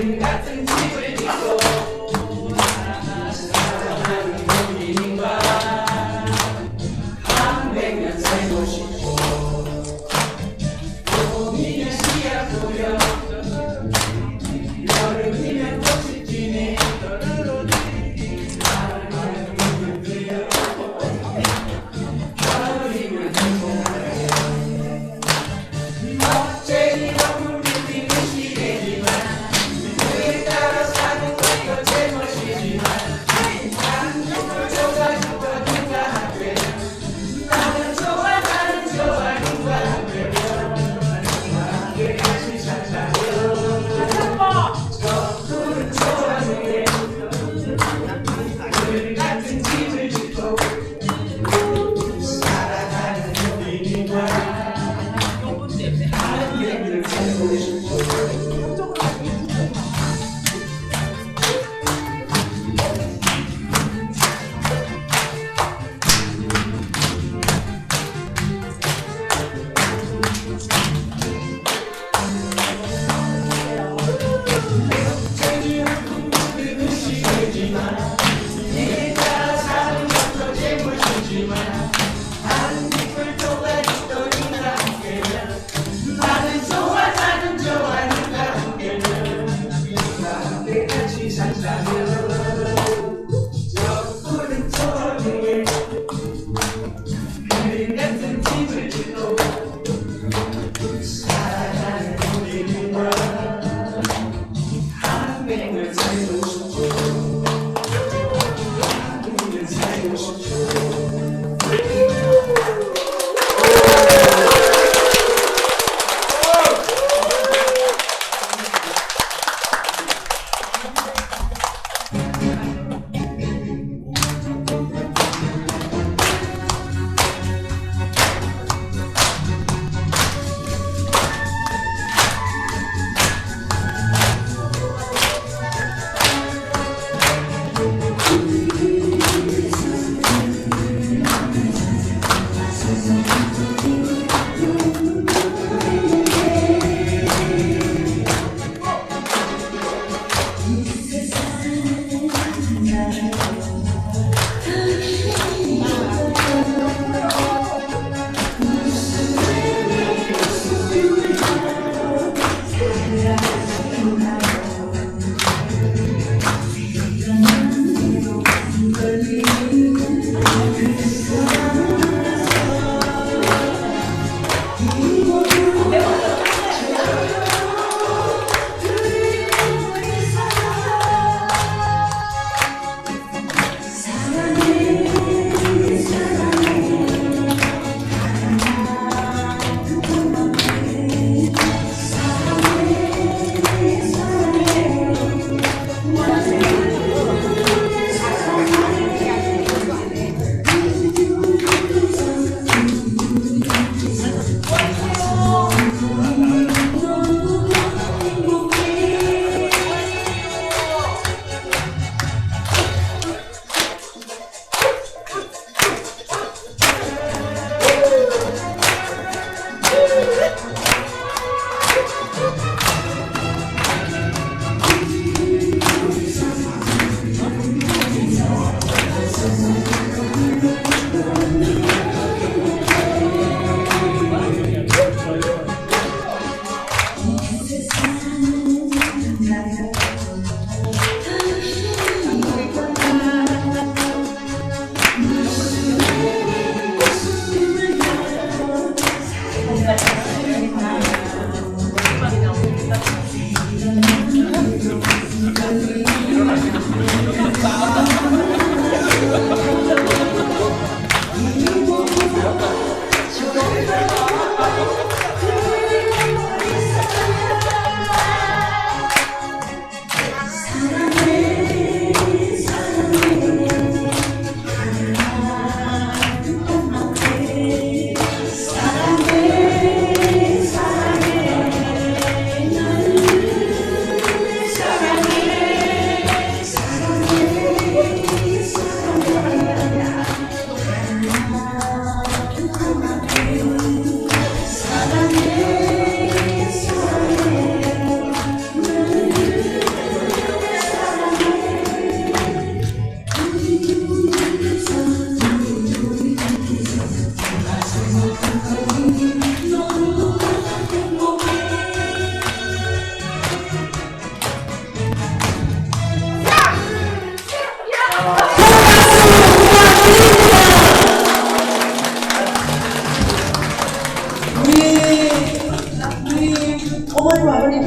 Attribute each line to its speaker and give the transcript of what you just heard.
Speaker 1: 하늘 같은 집을 짓고 사랑하는 사랑하는 우리님과 300년 살고 싶 Thank you.